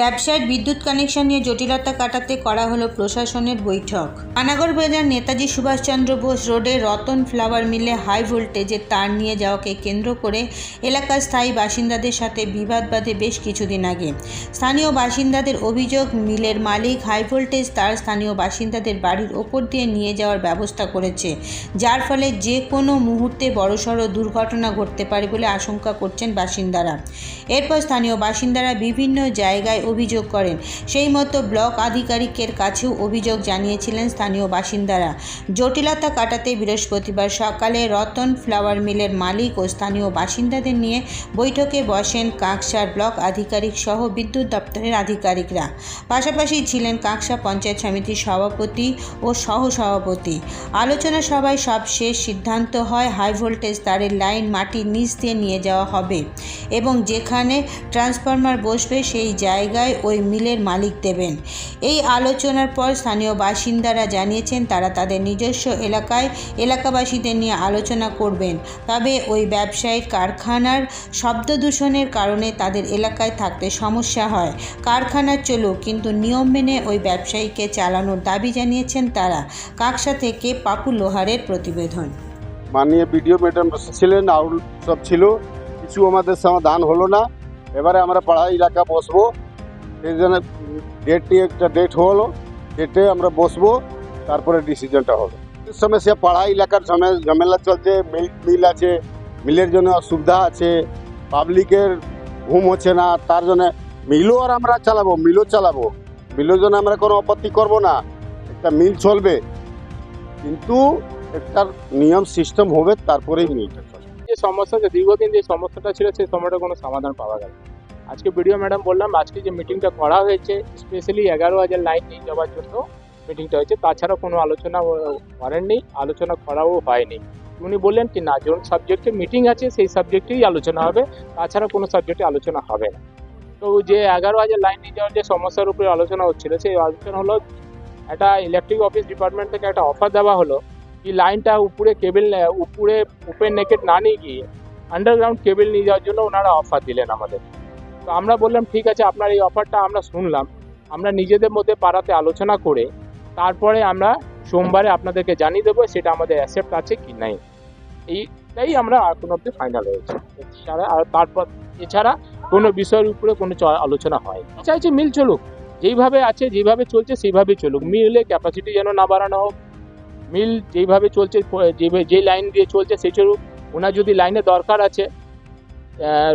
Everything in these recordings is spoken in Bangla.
ব্যবসায় বিদ্যুৎ কানেকশন নিয়ে জটিলতা কাটাতে করা হলো প্রশাসনের বৈঠক। পানাগড় বাজার নেতাজি সুভাষচন্দ্র বোস রোডে রতন ফ্লাওয়ার মিলে হাই ভোল্টেজের তার নিয়ে যাওয়াকে কেন্দ্র করে এলাকার স্থায়ী বাসিন্দাদের সাথে বিবাদ বাধে বেশ কিছুদিন আগে। স্থানীয় বাসিন্দাদের অভিযোগ, মিলের মালিক হাই ভোল্টেজ তার স্থানীয় বাসিন্দাদের বাড়ির ওপর দিয়ে নিয়ে যাওয়ার ব্যবস্থা করেছে, যার ফলে যে কোনো মুহূর্তে বড়সড় দুর্ঘটনা ঘটতে পারে বলে আশঙ্কা করছেন বাসিন্দারা। এরপর স্থানীয় বাসিন্দারা বিভিন্ন জায়গায় অভিযোগ করেন। সেই মতো ব্লক আধিকারিকের কাছেও অভিযোগ জানিয়েছিলেন স্থানীয় বাসিন্দারা। জটিলতা কাটাতে বৃহস্পতিবার সকালে রতন ফ্লাওয়ার মিলের মালিক ও স্থানীয় বাসিন্দাদের নিয়ে বৈঠকে বসেন কাঁকসার ব্লক আধিকারিক সহ বিদ্যুৎ দপ্তরের আধিকারিকরা। পাশাপাশি ছিলেন কাঁকসা পঞ্চায়েত সমিতির সভাপতি ও সহ সভাপতি আলোচনা সভায় সব শেষ সিদ্ধান্ত হয় হাই ভোল্টেজ তারের লাইন মাটির নিচ দিয়ে নিয়ে যাওয়া হবে এবং যেখানে ট্রান্সফরমার বসবে সেই জায়গায় ওই মিলের মালিক দেবেন। এই আলোচনার পর স্থানীয় বাসিন্দারা জানিয়েছেন, তারা তাদের নিজস্ব এলাকায় এলাকাবাসীদের নিয়ে আলোচনা করবেন। তবে ওই ব্যবসায়িক কারখানার শব্দ দূষণের কারণে তাদের এলাকায় থাকতে সমস্যা হয়। কারখানা চলুক, কিন্তু নিয়ম মেনে ওই ব্যবসায়ীকে চালানোর দাবি জানিয়েছেন তারা। কাকসা থেকে পাপু লোহারের প্রতিবেদন। মাননীয় বিডিও ম্যাডাম ছিলেন আর সব ছিল। কিছু আমাদের সমাধান হলো না। এবারে আমরা পাড়া এলাকা বসবো। সেই জন্য ডেটটি একটা ডেট হলো ডেটে আমরা বসবো, তারপরে ডিসিশনটা হবে। সমস্যা পাড়া এলাকার ঝামেলা চলছে, মিল মিল আছে, মিলের জন্য অসুবিধা আছে, পাবলিকের ঘুম হচ্ছে না, তার জন্য মিলও আর আমরা চালাবো, মিলও চালাবো। মিলের জন্য আমরা কোনো আপত্তি করব না, একটা মিল চলবে। কিন্তু একটা নিয়ম সিস্টেম হবে, তারপরেই মিলটা চলবে। যে সমস্যা যে দীর্ঘদিন যে সমস্যাটা ছিল সেই সমস্যাটা কোনো সমাধান পাওয়া গেল। আজকে ভিডিও ম্যাডাম বললাম, আজকে যে মিটিংটা করা হয়েছে স্পেশালি এগারো হাজার লাইন নিয়ে যাওয়ার জন্য মিটিংটা হয়েছে। তাছাড়া কোনো আলোচনা করেননি, আলোচনা করাও হয়নি। উনি বললেন কি, না যোন সাবজেক্টে মিটিং আছে, সেই সাবজেক্টেই আলোচনা হবে। তাছাড়া কোনো সাবজেক্টে আলোচনা হবে না। তো যে এগারো হাজার লাইন নিয়ে যাওয়ার যে সমস্যার উপরে আলোচনা হচ্ছিল, সেই আলোচনা হলো, একটা ইলেকট্রিক অফিস ডিপার্টমেন্ট থেকে একটা অফার দেওয়া হলো কি লাইনটা উপরে কেবল উপরে ওপেন নেকেট না নিয়ে গিয়ে আন্ডারগ্রাউন্ড কেবল নিয়ে যাওয়ার জন্য ওনারা অফার দিলেন আমাদের। তো আমরা বললাম, ঠিক আছে, আপনার এই অফারটা আমরা শুনলাম। আমরা নিজেদের মধ্যে পাড়াতে আলোচনা করে তারপরে আমরা সোমবারে আপনাদেরকে জানিয়ে দেবো সেটা আমাদের অ্যাসেপ্ট আছে কি নাই। এইটাই আমরা এখন অব্দি ফাইনাল হয়েছে। এছাড়া আর তারপর, এছাড়া কোনো বিষয়ের উপরে কোনো আলোচনা হয় চাইছি মিল চলুক। যেইভাবে আছে যেভাবে চলছে সেইভাবে চলুক। মিলে ক্যাপাসিটি যেন না বাড়ানো হোক। মিল যেইভাবে চলছে যে লাইন দিয়ে চলছে, সেই চলুক। ওনার যদি লাইনে দরকার আছে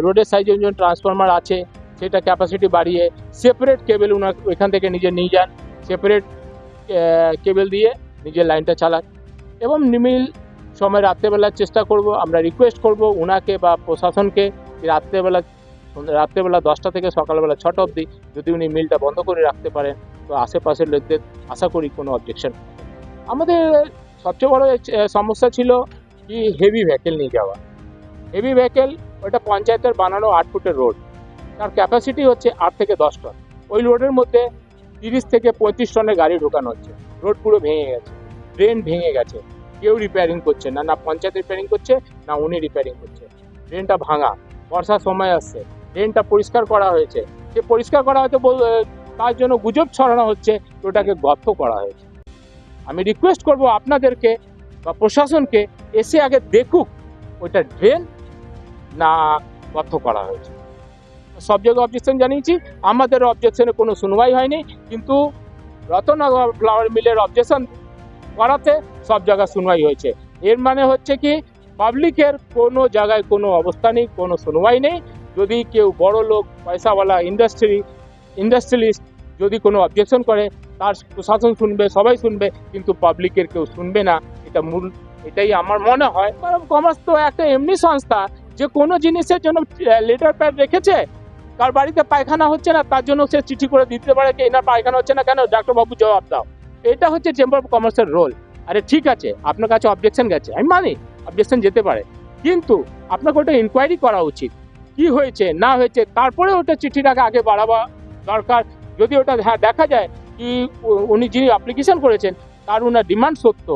রোডের সাইজে ওজন ট্রান্সফরমার আছে, সেটা ক্যাপাসিটি বাড়িয়ে সেপারেট কেবেল ওনার ওইখান থেকে নিজে নিয়ে যান সেপারেট কেবেল দিয়ে নিজের লাইনটা চালান। এবং মিল সময় রাত্রেবেলার চেষ্টা করব, আমরা রিকোয়েস্ট করব ওনাকে বা প্রশাসনকে রাত্রেবেলা রাত্রেবেলা দশটা থেকে সকালবেলা ছটা অবধি যদি উনি মিলটা বন্ধ করে রাখতে পারেন, তো আশেপাশের লোকদের আশা করি কোনো অবজেকশন আমাদের সবচেয়ে বড় সমস্যা ছিল কি হেভি ভেহিকেল নিয়ে যাওয়া। হেভি ভেহিকেল ওটা পঞ্চায়েতের বানানো আট ফুটের রোড। তার ক্যাপাসিটি হচ্ছে আট থেকে দশ টন। ওই রোডের মধ্যে তিরিশ থেকে পঁয়ত্রিশ টনের গাড়ি ঢোকানো হচ্ছে। রোড পুরো ভেঙে গেছে। ড্রেন ভেঙে গেছে। কেউ রিপেয়ারিং করছে না। না পঞ্চায়েত রিপেয়ারিং করছে, না উনি রিপেয়ারিং করছে। ড্রেনটা ভাঙা। বর্ষার সময় আসছে। ড্রেনটা পরিষ্কার করা হয়েছে। সে পরিষ্কার করা হয়তো তার জন্য গুজব ছড়ানো হচ্ছে ওটাকে গর্ত করা হয়েছে। আমি রিকোয়েস্ট করব আপনাদেরকে বা প্রশাসনকে এসে আগে দেখুক, ওইটা ড্রেন না গর্ত করা হয়েছে। সব জায়গায় অবজেকশন জানিয়েছি। আমাদের অবজেকশনে কোনো শুনবাই হয়নি। কিন্তু রতনগর ফ্লাওয়ার মিলের অবজেকশন করাতে সব জায়গায় শুনবাই হয়েছে। এর মানে হচ্ছে কি পাবলিকের কোনো জায়গায় কোনো অবস্থা নেই, কোনো শুনবাই নেই। যদি কেউ বড় লোক, পয়সাওয়ালা ইন্ডাস্ট্রি ইন্ডাস্ট্রিয়ালিস্ট যদি কোনো অবজেকশন করে, তার প্রশাসন শুনবে, সবাই শুনবে, কিন্তু পাবলিকের কেউ শুনবে না। এটা মূল, এটাই আমার মনে হয়। কমার্স তো একটা এমনি সংস্থা। যে কোনো জিনিসের জন্য লেটার প্যাড রেখেছে, কার বাড়িতে পায়খানা হচ্ছে না, তার জন্য সে চিঠি করে দিতে পারে কি এনার পায়খানা হচ্ছে না কেন? ডাক্তারবাবু, জবাব দাও। এটা হচ্ছে চেম্বার অফ কমার্সের রোল আরে, ঠিক আছে, আপনার কাছে অবজেকশন গেছে, আমি মানি অবজেকশন যেতে পারে। কিন্তু আপনাকে ওটা ইনকোয়ারি করা উচিত, কি হয়েছে, না হয়েছে তারপরে ওটা চিঠিটাকে আগে বাড়াবা দরকার। যদি ওটা হ্যাঁ দেখা যায় কি উনি যিনি অ্যাপ্লিকেশন করেছেন, তার ওনার ডিমান্ড সত্য,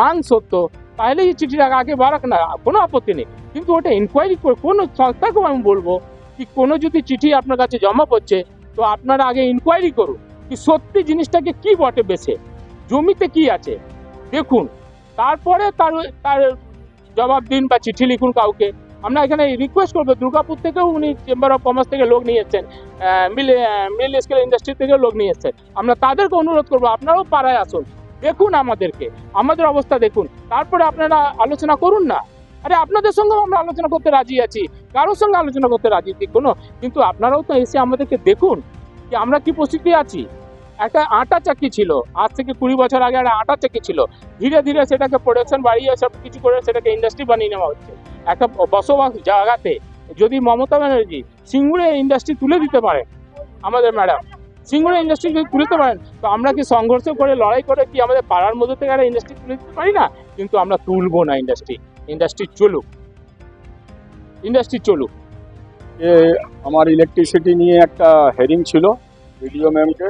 মান সত্য তাহলে এই চিঠিটাকে আগে বাড়াক না, কোনো আপত্তি নেই। কিন্তু ওটা ইনকোয়ারি করে, কোনো সংস্থাকেও আমি বলব কি কোনো যদি চিঠি আপনার কাছে জমা পড়ছে, তো আপনারা আগে ইনকোয়ারি করুন কি সত্যি জিনিসটাকে কি বটে বেছে, জমিতে কি আছে। দেখুন, তারপরে তার তার জবাব দিন বা চিঠি লিখুন কাউকে। আমরা এখানে রিকোয়েস্ট করব, দুর্গাপুর থেকেও উনি চেম্বার অফ কমার্স থেকে লোক নিয়ে এসছেন মিল মিল স্কেল ইন্ডাস্ট্রি থেকেও লোক নিয়ে এসছেন। আমরা তাদেরকে অনুরোধ করব, আপনারাও পাড়ায় আসুন। দেখুন আমাদেরকে, আমাদের অবস্থা দেখুন। তারপরে আপনারা আলোচনা করুন না। আরে আপনাদের সঙ্গেও আমরা আলোচনা করতে রাজি আছি। কারোর সঙ্গে আলোচনা করতে রাজি কোনো। কিন্তু আপনারাও তো এসে আমাদেরকে দেখুন যে আমরা কি পরিস্থিতি আছি। একটা আটা চাকি ছিল। আজ থেকে কুড়ি বছর আগে একটা আটা চাকি ছিল। ধীরে ধীরে সেটাকে প্রোডাকশন বাড়িয়ে সব কিছু করে সেটাকে ইন্ডাস্ট্রি বানিয়ে নেওয়া হচ্ছে। একটা বসবাস জায়গাতে যদি মমতা ব্যানার্জি সিঙ্গুরে ইন্ডাস্ট্রি তুলে দিতে পারে, আমাদের ম্যাডাম সিঙ্গুরে ইন্ডাস্ট্রি যদি তুলে দিতে পারেন, তো আমরা কি সংঘর্ষ করে, লড়াই করে কি আমাদের পাড়ার মধ্যে থেকে একটা ইন্ডাস্ট্রি তুলে দিতে পারি না? কিন্তু আমরা তুলবো না ইন্ডাস্ট্রি ইন্ডাস্ট্রি চলুক। ইন্ডাস্ট্রি চলুক। আমার ইলেকট্রিসিটি নিয়ে একটা হেয়ারিং ছিল ভিডিও ম্যামকে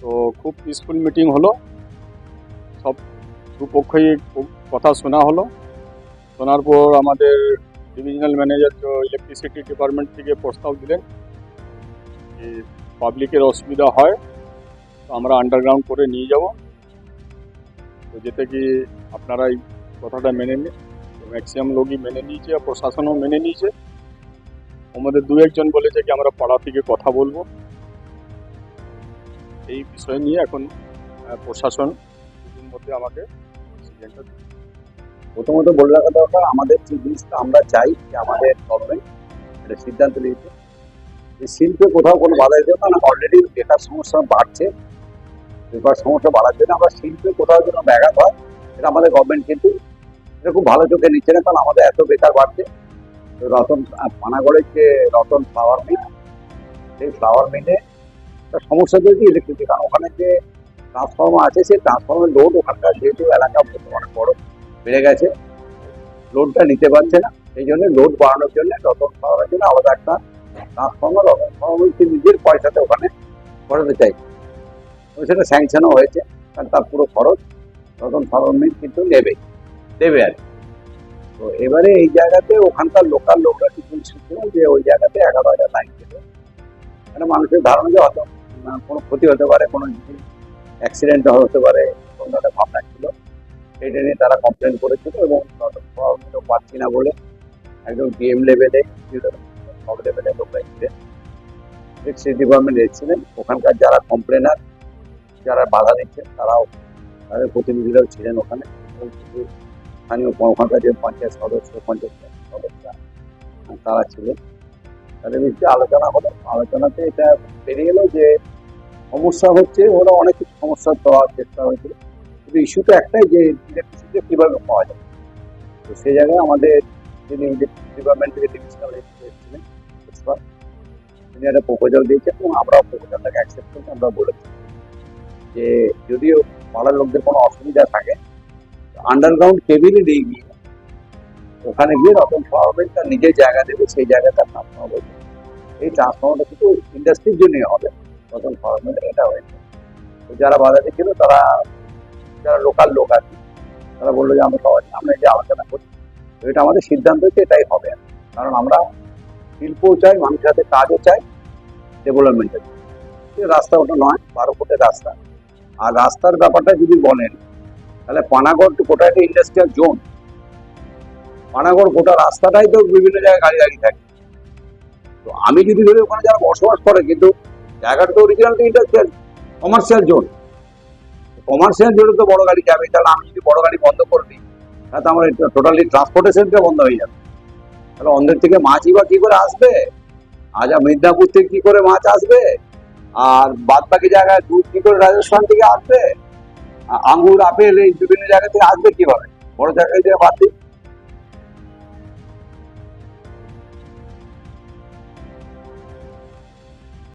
তো খুব পিসফুল মিটিং হলো। সব দুপক্ষই কথা শোনা হলো। শোনার পর আমাদের ডিভিশনাল ম্যানেজার ইলেকট্রিসিটি ডিপার্টমেন্ট থেকে প্রস্তাব দিলেন। পাবলিকের অসুবিধা হয়, তো আমরা আন্ডারগ্রাউন্ড করে নিয়ে যাব। তো যেতে কি আপনারা এই কথাটা মেনে নিন। ম্যাক্সিমাম লোকই মেনে নিয়েছে আর প্রশাসনও মেনে নিয়েছে। আমাদের দু একজন বলেছে কি, আমরা পাড়া থেকে কথা বলব। এই বিষয় নিয়ে এখন প্রশাসন মধ্যে আমাকে প্রথমত বলে রাখা দরকার, আমাদের যে জিনিসটা আমরা চাই, যে আমাদের গভর্নমেন্ট একটা সিদ্ধান্ত নিয়েছে শিল্পে কোথাও কোনো বাধা দিতে না অলরেডি বেকার সমস্যা বাড়ছে। বেকার সমস্যা বাড়ার জন্য আমরা শিল্পে কোথাও যেন ব্যাঘাত হয়, এটা আমাদের গভর্নমেন্ট কিন্তু এটা খুব ভালো চোখে নিচ্ছে না, কারণ আমাদের এত বেকার বাড়ছে। রতন পানাগড়ের যে রতন ফ্লাওয়ার মিল সেই ফ্লাওয়ার মিলে একটা সমস্যা চলছে ইলেকট্রিসিটি কারণ ওখানে যে ট্রান্সফর্মার আছে, সেই ট্রান্সফর্মার লোড ওখানকার যেহেতু এলাকা অনেক বড়, বেড়ে গেছে। লোডটা নিতে পারছে না, সেই জন্য লোড বাড়ানোর জন্য রতন পাওয়ার জন্য আলাদা একটা ট্রান্সফর্মার পাওয়ার নিজের পয়সাতে ওখানে করাতে চাই। তো সেটা স্যাংশনও হয়েছে, কারণ তার পুরো খরচ পাওয়ার মিল কিন্তু নেবে, দেবে আর। তো এবারে এই জায়গাতে ওখানকার লোকাল লোকরা কিছু শুনছিলাম যে ওই জায়গাতে এগারো হাজার লাইন দেবে। মানে মানুষের ধারণা যে হয়তো কোনো ক্ষতি হতে পারে, কোনো অ্যাক্সিডেন্ট হতে পারে, কোনো একটা ভাবনা ছিল। এটা নিয়ে তারা কমপ্লেন করেছিল এবং পাচ্ছি না বলে একদম ডিএম লেভেলে সব লেভেলে ইলেকট্রিসিটি ডিপার্টমেন্ট এসেছিলেন। ওখানকার যারা কমপ্লেনার যারা বাধা দিচ্ছেন, তারাও তাদের প্রতিনিধিরাও ছিলেন ওখানে। স্থানীয় ওখানকার যে পঞ্চায়েত সদস্য পঞ্চায়েত সদস্য তারা ছিলেন। তাদের ভিত্তিতে আলোচনা হলো। আলোচনাতে এটা বেরিয়ে এলো যে সমস্যা হচ্ছে, ওরা অনেক কিছু সমস্যা দেওয়ার চেষ্টা হয়েছিল কিন্তু ইস্যু তো একটাই যে ইলেকট্রিসিটি কীভাবে পাওয়া যায়। তো সেই জায়গায় আমাদের যিনি ডিপার্টমেন্ট থেকে ডিভিশনাল এসেছিলেন তিনি একটা প্রপোজাল দিয়েছেন এবং আমরাও প্রপোজালটাকে অ্যাকসেপ্ট করছি, আমরা বলেছি। যে যদিও পাড়ার লোকদের কোনো অসুবিধা থাকে আন্ডারগ্রাউন্ড কেবিনে নিয়ে গিয়ে ওখানে গিয়ে রতন পাওয়ার তার নিজের জায়গা দেবে, সেই জায়গায় তার ট্রান্সফর্মার এই ট্রান্সফর্মারটা কিন্তু ইন্ডাস্ট্রির জন্যই হবে রতন পাওয়ার এটা হয়েছে। যারা বাধা দিচ্ছিল তারা যারা লোকাল লোক আছে তারা বলল যে, আমরা সবাই, আমরা যে আলোচনা করি এটা আমাদের সিদ্ধান্ত হচ্ছে এটাই হবে। কারণ আমরা শিল্পও চাই, মানুষের হাতে কাজও চাই ডেভেলপমেন্টের রাস্তা ওটা নয়, বারো ফুটের রাস্তা। আর রাস্তার ব্যাপারটা যদি বলেন, তাহলে পানাগড় গোটা একটা ইন্ডাস্ট্রিয়াল জোন পানাগড় গোটা রাস্তাটাই তো বিভিন্ন জায়গায় গাড়ি গাড়ি থাকে। তো আমি যদি ধরি, ওখানে যারা বসবাস করে, কিন্তু জায়গাটা তো অরিজিনাল তো ইন্ডাস্ট্রিয়াল কমার্শিয়াল জোন কমার্শিয়াল জোনে তো বড় গাড়ি যাবে, তাহলে আমি যদি বড় গাড়ি বন্ধ করে দিই, তাহলে আমার টোটালি ট্রান্সপোর্টেশনটা বন্ধ হয়ে যাবে। তাহলে অন্ধ্রের থেকে মাছই বা কি করে আসবে? আজ মিদনাপুর থেকে কি করে মাছ আসবে? আর বাদ বাকি জায়গায় দুধ কি করে রাজস্থান থেকে আসবে? আঙ্গুর, আপেল এই বিভিন্ন জায়গা থেকে আসবে কীভাবে? বড় জায়গায় বাদ দিই